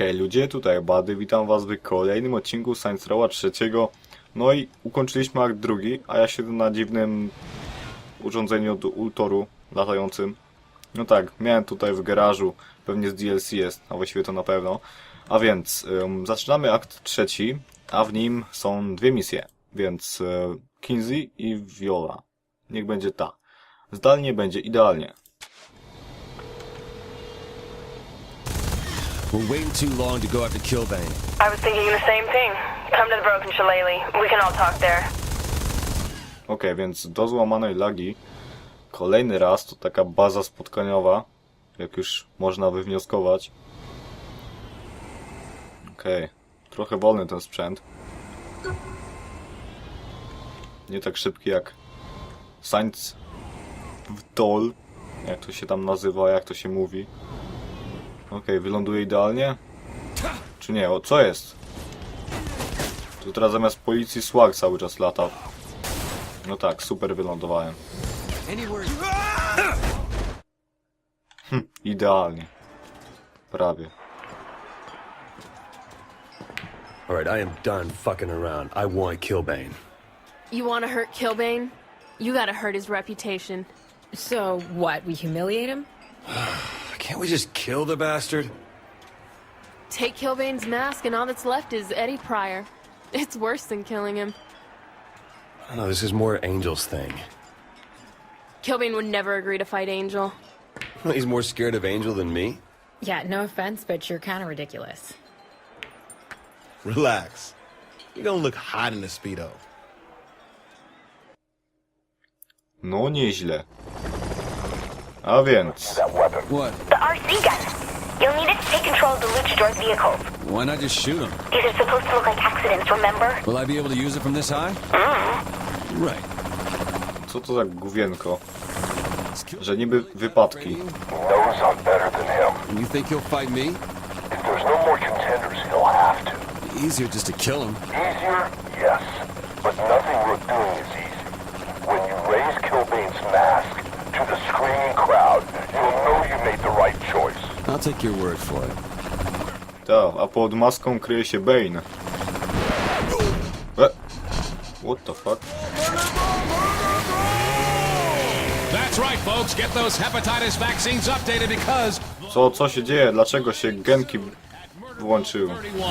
Hej ludzie, tutaj Bady, witam was w kolejnym odcinku Science Rowa trzeciego. No i ukończyliśmy akt drugi, a ja siedzę na dziwnym urządzeniu od Ultoru latającym. No tak, miałem tutaj w garażu, pewnie z DLC jest, a właściwie to na pewno. A więc, ym, zaczynamy akt trzeci, a w nim są dwie misje, więc y, Kinsey i Viola. Niech będzie ta. Zdalnie będzie idealnie. We're waiting too long to go after Killbane. I was thinking the same thing. Come to the Broken Shillelagh. We can all talk there. Okej, więc do złamanej lagi kolejny raz to taka baza spotkaniowa, jak już można wywnioskować. Okej, trochę wolny ten sprzęt. Nie tak szybki jak Sainz w Dol, jak to się tam nazywa, jak to się mówi. Okej, wyląduje idealnie? Czy nie? O, co jest? Tu teraz zamiast policji swag cały czas lata. No tak, super wylądowałem. Anywhere. Idealnie. Prawie. All right, I am done fucking around. I want Killbane. You want to hurt Killbane? You gotta hurt his reputation. So what? We humiliate him? Can't we just kill the bastard? Take Kilbane's mask, and all that's left is Eddie Pryor. It's worse than killing him. I don't know. This is more Angel's thing. Kilbane would never agree to fight Angel. He's more scared of Angel than me. Yeah, no offense, but you're kind of ridiculous. Relax. You don't look hot in the Speedo. No nieźle. A więc, What? The RC gun. You'll need it to take control of the luchador vehicles. Why not just shoot him? These are supposed to look like accidents, remember? Will I be able to use it from this high? Mm-hmm. Right. co to za główienko? Że niby wypadki. knows I'm better than him. And you think he'll fight me? If there's no more contenders, he'll have to. Easier just to kill him. Easier? Yes. But nothing we're doing is easy. When you raise Kilbane's mask to the screaming crowd, you'll know you made the right choice. I'll take your word for it. Ta, a pod maską kryje się Bane. E? What the fuck? That's right, folks. Get those hepatitis vaccines updated because Co, co się dzieje? Dlaczego się genki włączyły? 31.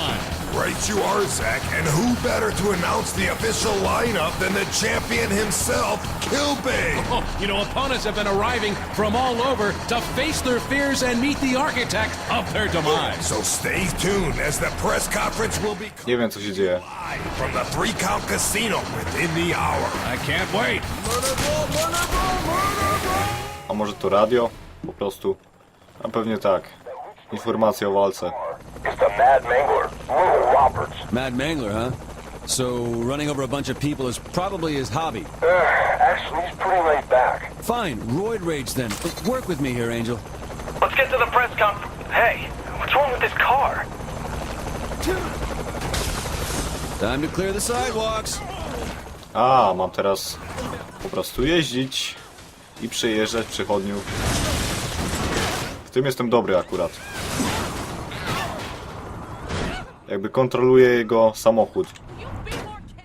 Right you are, Zach. And who better to announce the official lineup than the champion himself, Killbane? Oh, you know, opponents have been arriving from all over to face their fears and meet the architect of their demise. So stay tuned as the press conference will be Nie wiem co się dzieje. live from the Three Count Casino within the hour. I can't wait. A może to radio? Po prostu. A pewnie tak. Informacja o walce. It's the Mad Mangler, Will Roberts. Mad Mangler, huh? So running over a bunch of people is probably his hobby. Uh, actually, he's pretty laid back. Fine, roid rage then. Work with me here, Angel. Let's get to the press conference. Hey, what's wrong with this car? Time to clear the sidewalks. A, mam teraz po prostu jeździć i przejeżdżać przechodniów. W tym jestem dobry akurat. Jakby kontroluję jego samochód.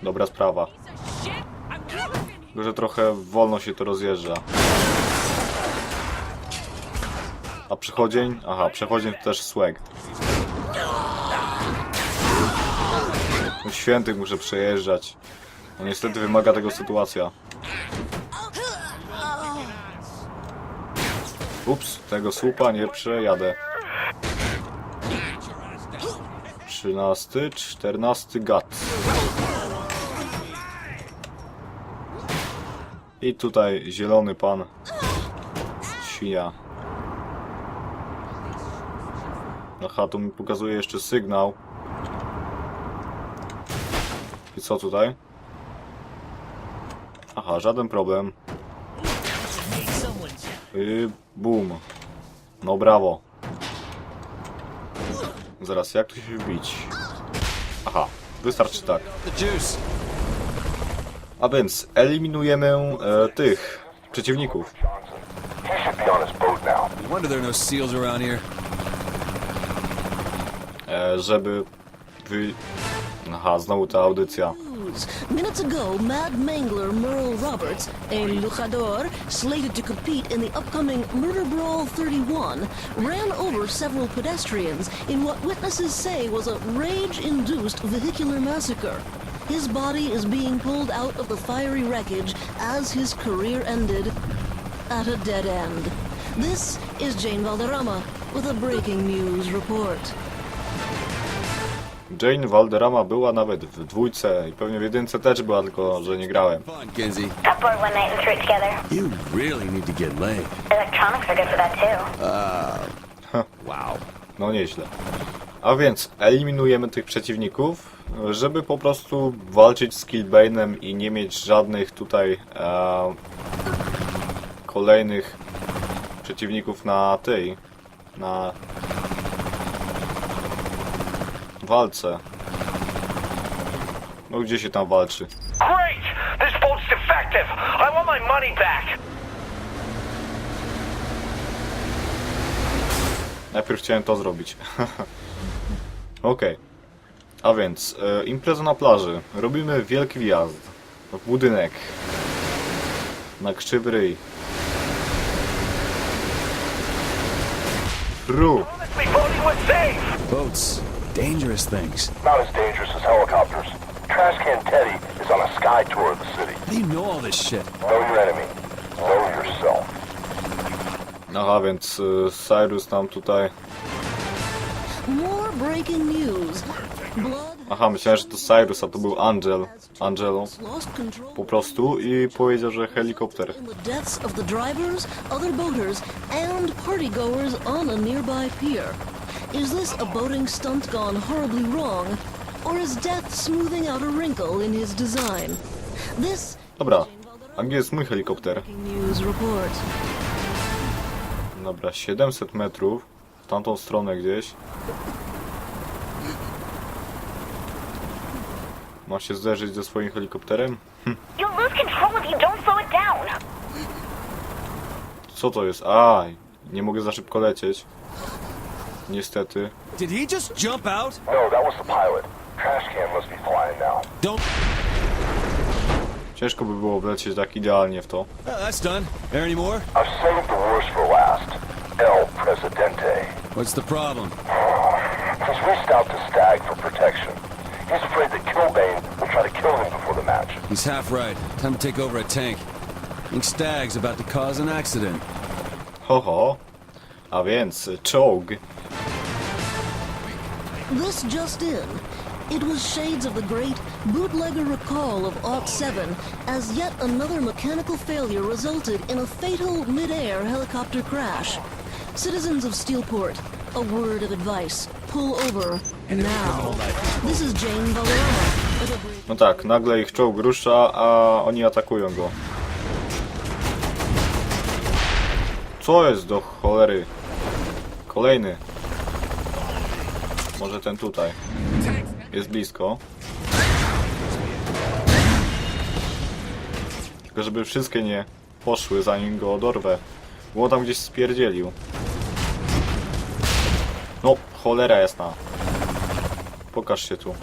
Dobra sprawa. Tylko, że trochę wolno się to rozjeżdża. A przechodzień? Aha, przechodzień to też swag. No świętych muszę przejeżdżać. No niestety wymaga tego sytuacja. Ups, tego słupa nie przejadę. 13, 14 gat. I tutaj zielony pan. Świnia. Aha, tu mi pokazuje jeszcze sygnał. I co tutaj? Aha, żaden problem. Yy, boom. No brawo. Zaraz, jak tu się wbić? Aha, wystarczy tak. A więc eliminujemy e, tych przeciwników. No no e, żeby wy... Aha, znowu ta audycja. Minutes ago, Mad Mangler Merle Roberts, a luchador slated to compete in the upcoming Murder Brawl 31, ran over several pedestrians in what witnesses say was a rage-induced vehicular massacre. His body is being pulled out of the fiery wreckage as his career ended at a dead end. This is Jane Valderrama with a breaking news report. Jane Valderrama była nawet w dwójce i pewnie w jedynce też była, tylko że nie grałem. Fun, Kinsey. Got bored one night and threw it together. You really need to get laid. Electronics are good for that too. Wow. No nieźle. A więc eliminujemy tych przeciwników, żeby po prostu walczyć z Killbane'em i nie mieć żadnych tutaj e, kolejnych przeciwników na tej, na walce. No gdzie się tam walczy? Great! This boat's defective! I want my money back! Najpierw chciałem to zrobić. Okej. A więc, e, impreza na plaży. Robimy wielki wjazd. W budynek. Na krzywy ryj. Ru! Boats. Dangerous things. Not as dangerous as helicopters. Trash Can Teddy is on a sky tour of the city. How do you know all this shit? Know your enemy. Know yourself. Aha, więc e, Cyrus nam tutaj... More breaking news. Blood Aha, myślałem, że to Cyrus, a to był Angel. Angelo. lost control. Po prostu i powiedział, że helikopter. in the deaths of the drivers, other boaters, and partygoers on a nearby pier. Is this a boating stunt gone horribly wrong, or is death smoothing out a wrinkle in his design? This Dobra, a gdzie jest mój helikopter? news report. Dobra, 700 metrów. W tamtą stronę gdzieś. Ma się zderzyć ze swoim helikopterem? You'll lose control if you don't slow it down. Co to jest? A, nie mogę za szybko lecieć. Niestety. Did he just jump out? No, that was the pilot. Trash Can must be flying now. Don't. Ciężko by było wlecieć tak idealnie w to. Oh, that's done. There any more? I've saved the worst for last. El Presidente. What's the problem? He's reached out to Stag for protection. He's afraid that Kilbane will try to kill him before the match. He's half right. Time to take over a tank. think Stag's about to cause an accident. Ho ho. A więc, czołg. This just in. It was shades of the great bootlegger recall of Aught 7 as yet another mechanical failure resulted in a fatal mid-air helicopter crash. Citizens of Steelport, a word of advice. Pull over now. This is Jane Valderrama. with a brief- No tak, nagle ich czołg rusza, a oni atakują go. Co jest do cholery? Kolejny. Może ten tutaj. Jest blisko. Tylko żeby wszystkie nie poszły zanim go odorwę. Było tam gdzieś spierdzielił. No, cholera jasna. Pokaż się tu.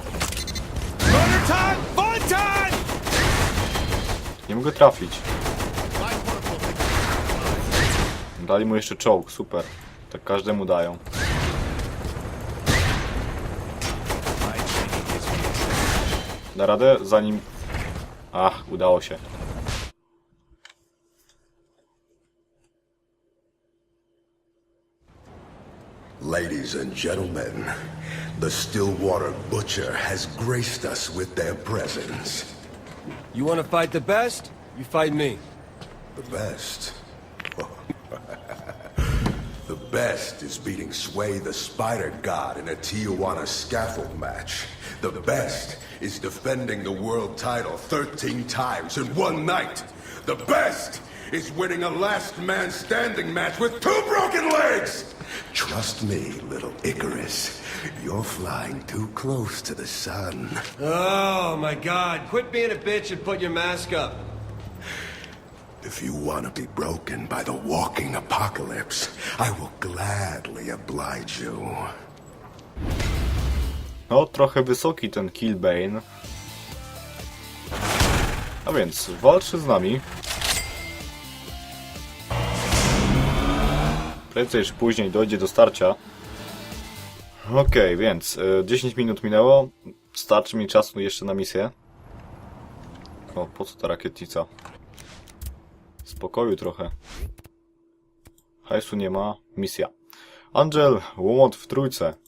Nie mogę trafić. Dali mu jeszcze czołg, super. Tak każdemu dają. Da radę zanim... Ach, udało się. Ladies and gentlemen, the Stillwater Butcher has graced us with their presence. You want to fight the best? You fight me. The best. the best is beating Sway the Spider God in a Tijuana scaffold match. The best is defending the world title 13 times in one night. The best is winning a last man standing match with two broken legs. Trust me, little Icarus. You're flying too close to the sun. Oh my god. Quit being a bitch and put your mask up. If you want to be broken by the walking apocalypse, I will gladly oblige you. No, trochę wysoki ten Killbane. A więc, walczy z nami. Prędzej czy później dojdzie do starcia. Okej, więc e, 10 minut minęło. Starczy mi czasu jeszcze na misję. O, po co ta rakietnica? Spokoju trochę. Hajsu nie ma. Misja. Angel, łomot w trójce.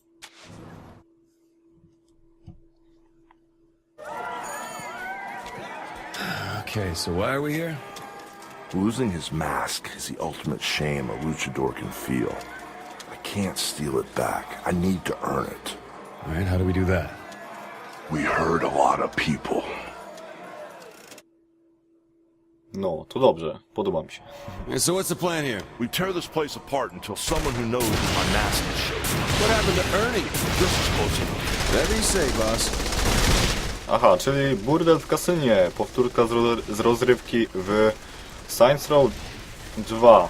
Okay, so why are we here? Losing his mask is the ultimate shame a luchador can feel. I can't steal it back. I need to earn it. All right, how do we do that? We hurt a lot of people. No, to dobrze. Podoba mi się. Yeah, so what's the plan here? We tear this place apart until someone who knows my mask is shows. What happened to Ernie? This is close enough. Whatever you say, boss. Aha, czyli burdel w kasynie. Powtórka z, ro z rozrywki w Science Row 2.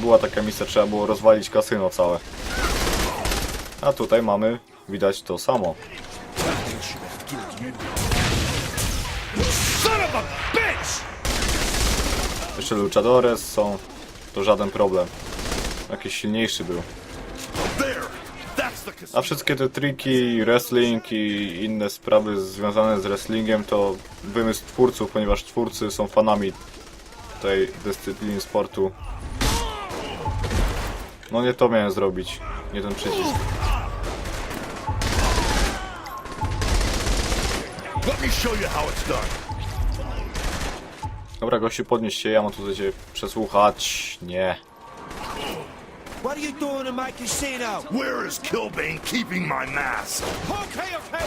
Była taka misja, trzeba było rozwalić kasyno całe. A tutaj mamy, widać to samo. Jeszcze luchadores są, to żaden problem. Jakiś silniejszy był. A wszystkie te triki, wrestling i inne sprawy związane z wrestlingiem to wymysł twórców, ponieważ twórcy są fanami tej dyscypliny sportu. No nie to miałem zrobić, nie ten przycisk. Dobra, gościu, podnieś się, ja mam tutaj cię przesłuchać. Nie. What are you doing in my casino? Where is Kilbane keeping my mask? Okay, okay.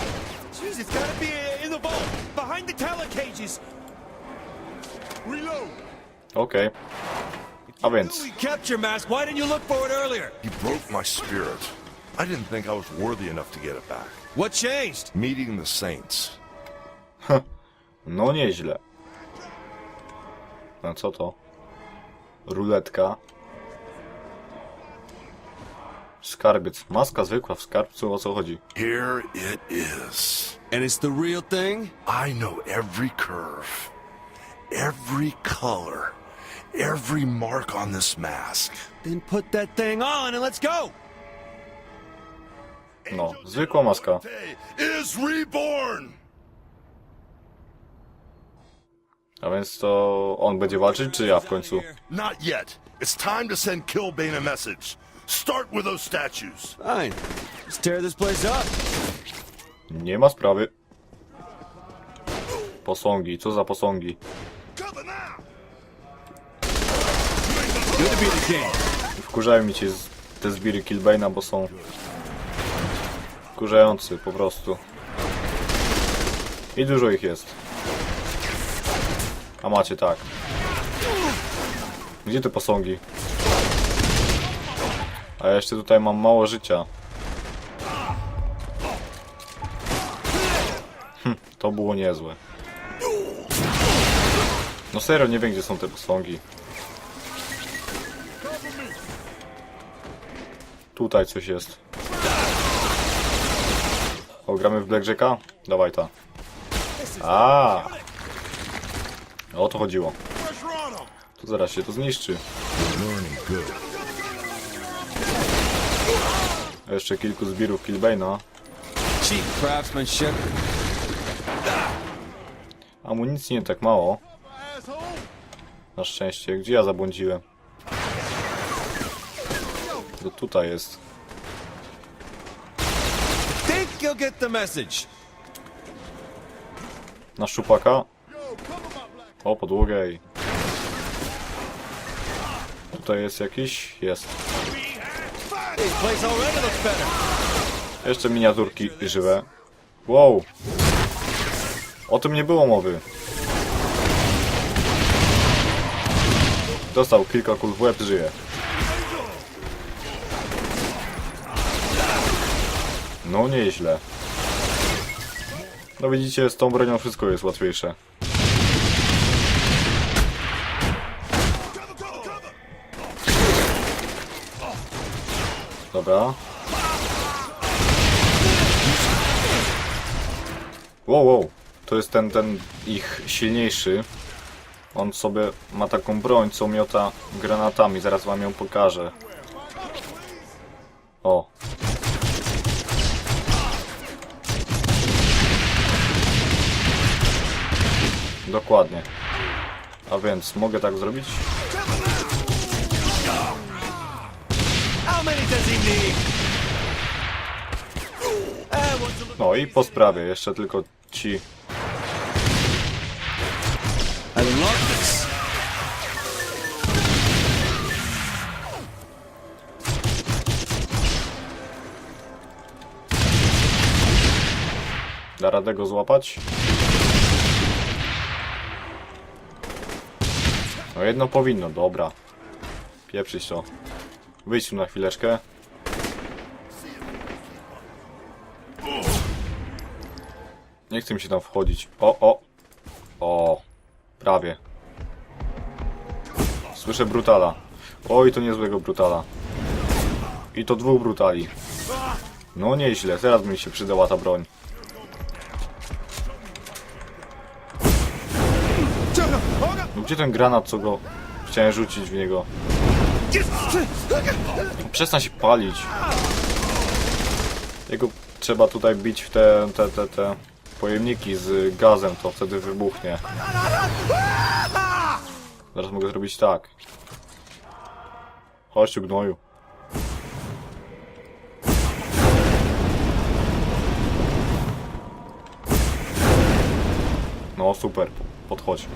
Jeez, it's gotta be uh, in the vault, behind the teller cages. Reload! Okej. A więc, We kept your mask. Why didn't you look for it earlier? He broke my spirit. I didn't think I was worthy enough to get it back. What changed? Meeting the Saints. no nieźle. No co to? Ruletka. Skarbiec. Maska zwykła w skarbcu, o co chodzi? Here it is. And it's the real thing? I know every curve, every color, every mark on this mask. Then put that thing on and let's go. No, zwykła maska. Is reborn! A więc to on będzie walczyć, czy ja w końcu? Not yet. It's time to send Killbane a message. Start with those statues. Fine. Let's tear this place up. Nie ma sprawy. Posągi, co za posągi? Cover now! Good to be the king. Wkurzają mi ci z- te zbiry Killbane'a, bo są wkurzający po prostu. I dużo ich jest. A macie tak. Gdzie te posągi? A jeszcze tutaj mam mało życia. Hm, to było niezłe. No serio, nie wiem gdzie są te posągi. Tutaj coś jest. O, gramy w Blackjacka? Dawaj ta. A, O to chodziło. To zaraz się to zniszczy. Jeszcze kilku zbirów craftsmanship. Amunicji nie tak mało. Na szczęście. Gdzie ja zabłądziłem? To tutaj jest. Na szczupaka. O, podłogę. Tutaj jest jakiś? Jest. This place already looks better. Jeszcze miniaturki żywe. Wow. O tym nie było mowy. Dostał kilka kul w łeb, żyje. No nieźle. No widzicie, z tą bronią wszystko jest łatwiejsze. Dobra. Wow, wow. To jest ten, ten ich silniejszy. On sobie ma taką broń, co miota granatami. Zaraz wam ją pokażę. O. Dokładnie. A więc mogę tak zrobić? How many does he need? What's a little... No i po sprawie, jeszcze tylko ci. I love this. Da radę go złapać? No jedno powinno, dobra. Pieprzyć to. Wyjdź na chwileczkę. Nie chcę mi się tam wchodzić. O, o. O. Prawie. Słyszę brutala. Oj, to niezłego brutala. I to dwóch brutali. No nieźle, teraz by mi się przydała ta broń. No gdzie ten granat, co go chciałem rzucić w niego? Przestań się palić. Jego trzeba tutaj bić w te, te, te, te pojemniki z gazem, to wtedy wybuchnie. Zaraz mogę zrobić tak. Chodź gnoju. No super, podchodź.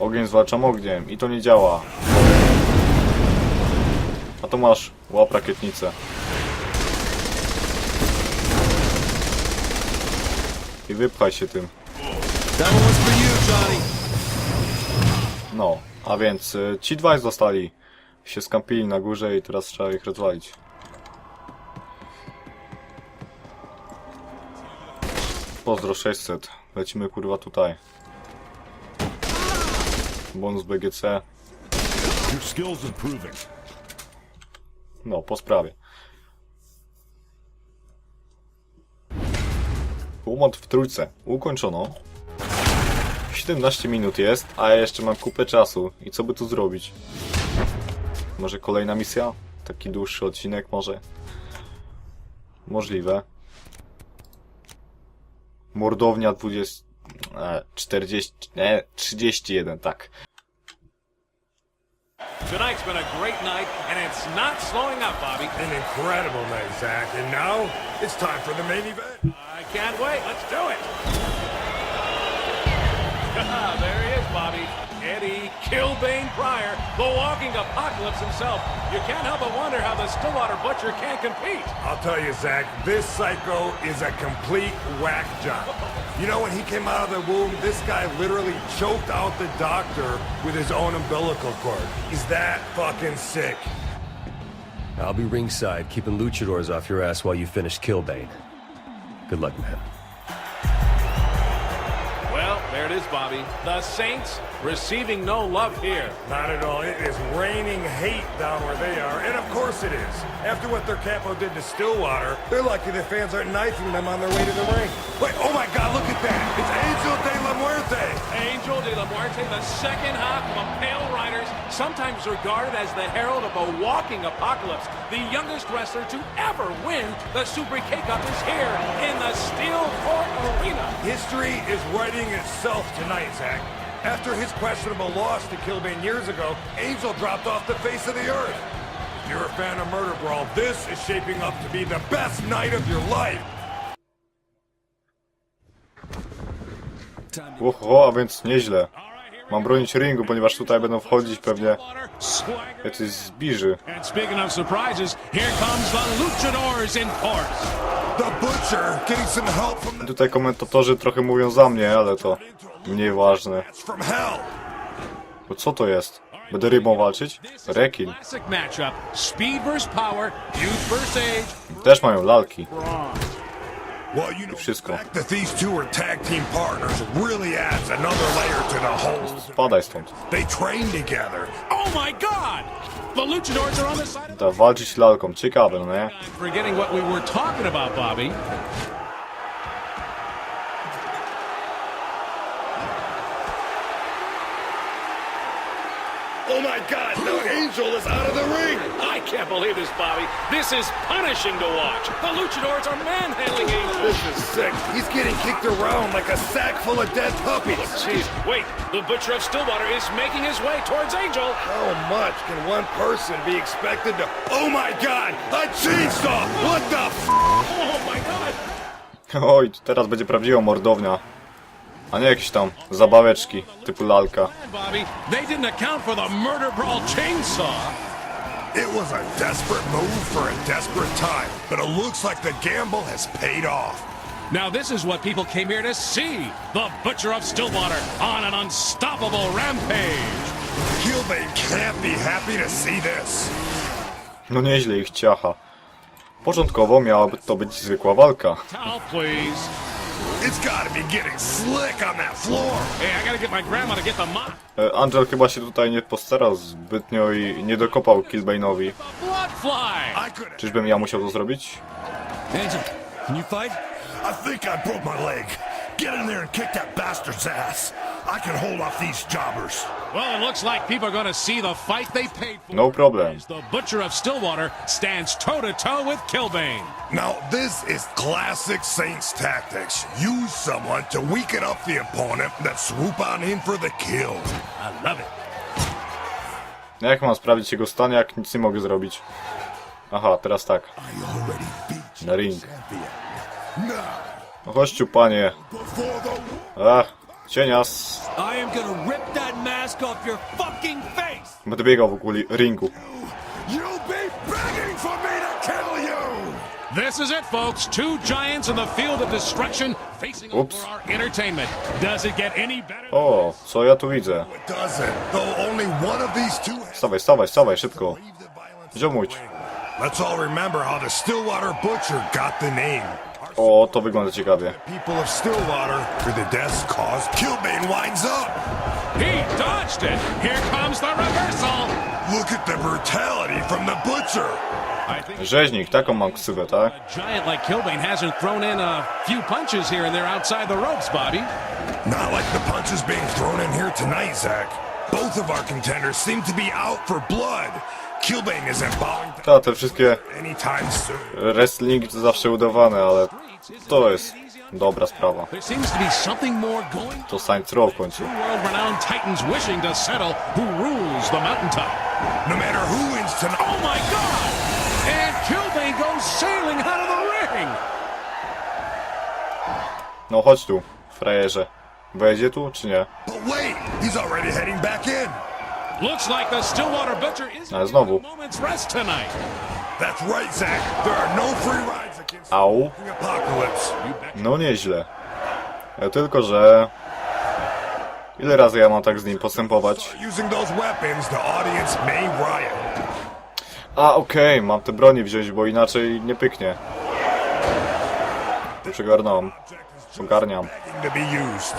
Ogień zwalczam ogniem i to nie działa. A to masz łap rakietnicę. I wypchaj się tym. No, a więc y, ci dwaj zostali. Się skampili na górze i teraz trzeba ich rozwalić. Pozdro 600. Lecimy kurwa tutaj. Bonus BGC. No, po sprawie. Umot w trójce. Ukończono. 17 minut jest, a ja jeszcze mam kupę czasu. I co by tu zrobić? Może kolejna misja? Taki dłuższy odcinek może? Możliwe. Mordownia 20... E, 40... Nie, 31, tak. Tonight's been a great night, and it's not slowing up, Bobby. An incredible night, Zach. And now it's time for the main event. I can't wait. Let's do it. Eddie Kilbane Pryor, the walking apocalypse himself. You can't help but wonder how the Stillwater Butcher can't compete. I'll tell you, Zach, this psycho is a complete whack job. You know, when he came out of the womb, this guy literally choked out the doctor with his own umbilical cord. He's that fucking sick. I'll be ringside, keeping luchadors off your ass while you finish Killbane. Good luck, man. Well, there it is, Bobby. The Saints receiving no love here. Not at all. It is raining hate down where they are, and of course it is. After what their capo did to Stillwater, they're lucky the fans aren't knifing them on their way to the ring. Wait, oh my God, look at that! It's Angel de la Muerte! Angel de la Muerte, the second half of Pale Riders, sometimes regarded as the herald of a walking apocalypse. The youngest wrestler to ever win the Super K-Cup is here in the Steel Court Arena. History is writing itself tonight, Zach. After his questionable loss to Kilbane years ago, Angel dropped off the face of the earth. If you're a fan of Murder Brawl, this is shaping up to be the best night of your life. Oho, a więc nieźle. Mam bronić ringu, ponieważ tutaj będą wchodzić pewnie jacyś zbiży. And speaking of surprises, here comes the Luchadors in force. The Butcher getting some help from the Tutaj komentatorzy trochę mówią za mnie, ale to mniej ważne. Bo co to jest? Będę rybą walczyć? Rekin. Też mają lalki. Know, Wszystko. Spadaj stąd. They train together. Oh my God! Da walczyć lalką, ciekawe, no nie? Oh my God! Now Angel is out of the ring. I can't believe this, Bobby. This is punishing to watch. The luchadors are manhandling Angel. This is sick. He's getting kicked around like a sack full of dead puppies. Oh, jeez, wait. The Butcher of Stillwater is making his way towards Angel. How much can one person be expected to? Oh my God! A chainsaw! What the? F- Oh my God. Oj, teraz będzie prawdziwa mordownia. A nie jakieś tam zabaweczki typu lalka. It was a desperate move for a desperate time, but it looks like the gamble has paid off. Now this is what people came here to see. The Butcher of Stillwater on an unstoppable rampage. Killbane can't be happy to see this. No nieźle ich ciacha. Początkowo miałaby to być zwykła walka. Towel, please. It's gotta be getting slick on that floor. Hey, I gotta get my grandma to get the mop. E, Angel chyba się tutaj nie postarał zbytnio i nie dokopał Killbane'owi. Bloodfly. I could. Czyżbym ja musiał to zrobić? Angel, can you fight? I think I broke my leg. Get in there and kick that bastard's ass. I can hold off these jobbers. Well, it looks like people are gonna see the fight they paid for. No problem. As the Butcher of Stillwater stands toe to toe with Killbane. Now, this is classic Saints tactics. Use someone to weaken up the opponent, then swoop on in for the kill. I love it. No Jak mam sprawdzić jego stan, jak nic nie mogę zrobić? Aha, teraz tak. Na ring. No chodź panie. Ach, cienias. Będę biegał wokół li- ringu. This is it, folks. Two giants in the field of destruction facing Oops. over our entertainment. Does it get any better? O, co ja tu widzę? It doesn't, though only one of these two has Stawaj, stawaj, stawaj, szybko. Ziomuć. Let's all remember how the Stillwater Butcher got the name. O, to wygląda ciekawie. People of Stillwater, for the deaths cause. Killbane winds up. He dodged it. Here comes the reversal. Look at the brutality from the Butcher. I think Rzeźnik, taką mam ksywę, tak? a giant like Killbane hasn't thrown in a few punches here and there outside the ropes, Bobby. Not like the punches being thrown in here tonight, Zach. Both of our contenders seem to be out for blood. Ta, te wszystkie anytime soon. wrestlingi to zawsze udawane, ale to jest dobra sprawa. To Saints Row w końcu. No matter who wins tonight. Oh my God! And Killbane goes sailing out of the ring. No chodź tu, frajerze. Wejdzie tu, czy nie? But wait, he's already heading back in. Looks like the Stillwater Butcher is Ale znowu. a moment's rest tonight. That's right, Zach. There are no free rides against Au. the apocalypse. No nieźle. E, Tylko, że... Ile razy ja mam tak z nim postępować? Using those weapons, the audience may riot. A, okej, mam te broni wziąć, bo inaczej nie pyknie. Przygarnąłem. Ogarniam. Begging to be used.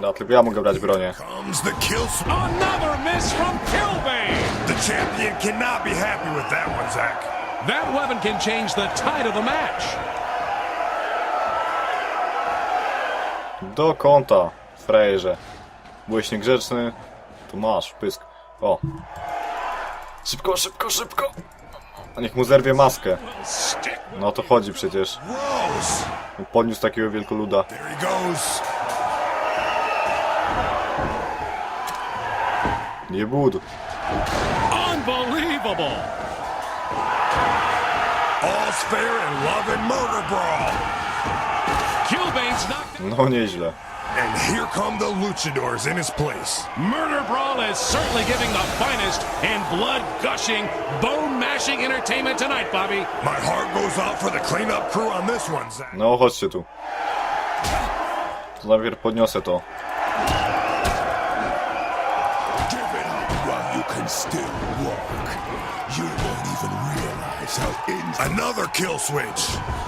No, tylko ja mogę brać bronię. Comes the kill. s- Another miss from Killbane. The champion cannot be happy with that one, Zach. That weapon can change the tide of the match. Do kąta, frajerze. Byłeś niegrzeczny, to masz, pysk. O. Szybko, szybko, szybko! A niech mu zerwie maskę. No o to chodzi przecież. Podniósł takiego wielkoluda. There he goes. Nie bud. Unbelievable. All's fair in love and murder brawl. Killbane's knocked No nieźle. And here come the luchadors in his place. Murder Brawl is certainly giving the finest in blood gushing, bone mashing entertainment tonight, Bobby. My heart goes out for the cleanup crew on this one, Zach. No chodźcie tu. Najpierw podniosę to. Still walk. You won't even realize how in- Another kill switch.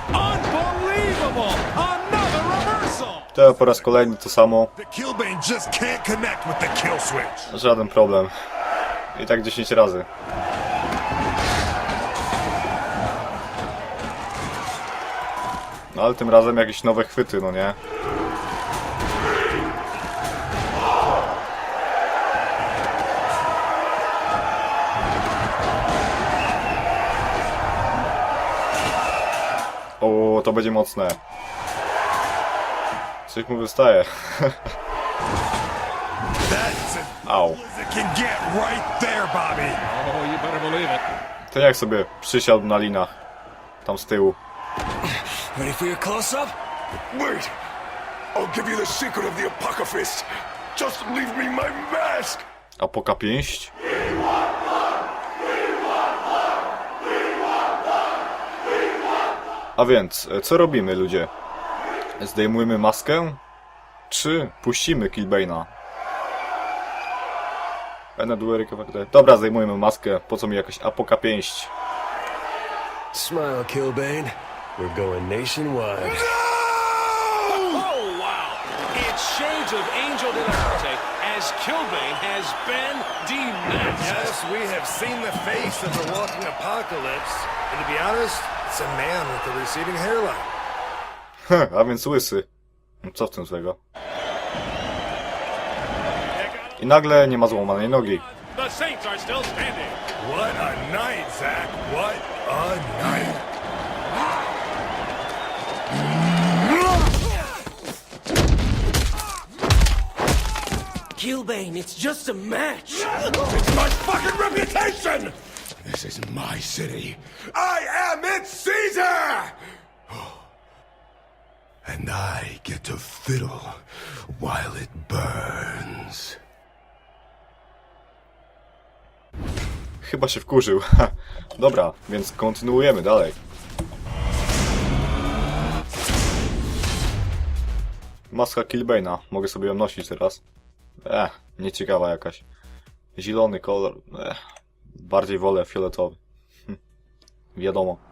Unbelievable! Another reversal! To po raz kolejny to samo. The Killbane just can't connect with the kill switch. Żaden problem. I tak 10 razy. No ale tym razem jakieś nowe chwyty, no nie? O, to będzie mocne. Coś mu wystaje. Au. Oh. To jak sobie przysiadł na linach. Tam z tyłu. Ready for your close-up? Wait! I'll give you the secret of the Apocryphist. Just leave me my mask! Apoka pięść. A więc, e, co robimy ludzie? Zdejmujemy maskę? Czy puścimy? Będę duery kawałek- Dobra, zdejmujemy maskę. Po co mi jakaś apoka pięść? Smile, Killbane. We're going nationwide. Oh, wow. It's shades of Angel de la Muerte as Killbane has been dematched. Yes, we have seen the face of the walking apocalypse. And to be honest, it's a man with a receding hairline. Heh, a więc łysy. No Co w tym złego? I nagle nie ma złamanej nogi. The Saints are still standing. What a night, Zach. What a night. Killbane, it's just a match. It's my fucking reputation! This is my city. I am its Caesar! And I get to fiddle while it burns. Chyba się wkurzył. Dobra, więc kontynuujemy dalej. Maska Killbane'a. Mogę sobie ją nosić teraz. Eh, nieciekawa jakaś. Zielony kolor. Eh, bardziej wolę fioletowy. Hm, wiadomo.